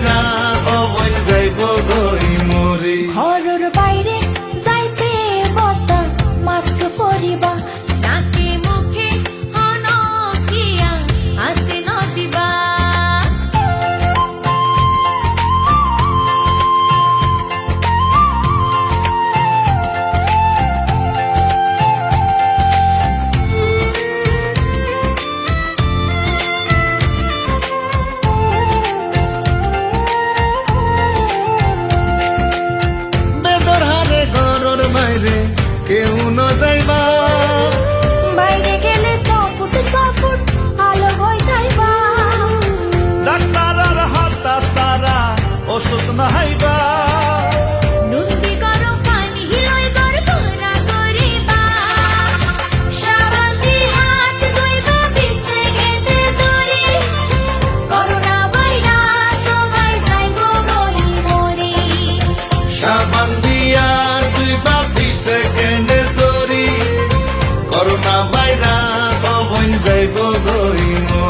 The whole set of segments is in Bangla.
না No ahí va.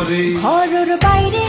ঘরে ঘরের বাইরে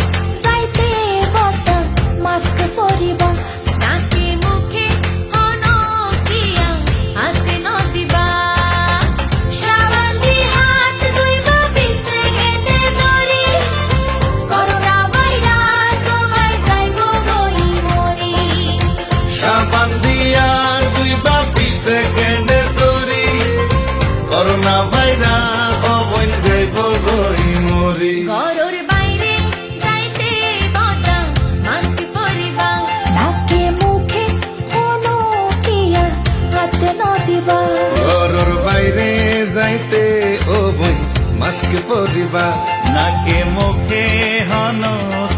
আলোক পরিবা নাকে মুখে হন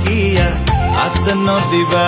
কিয়া দিবা।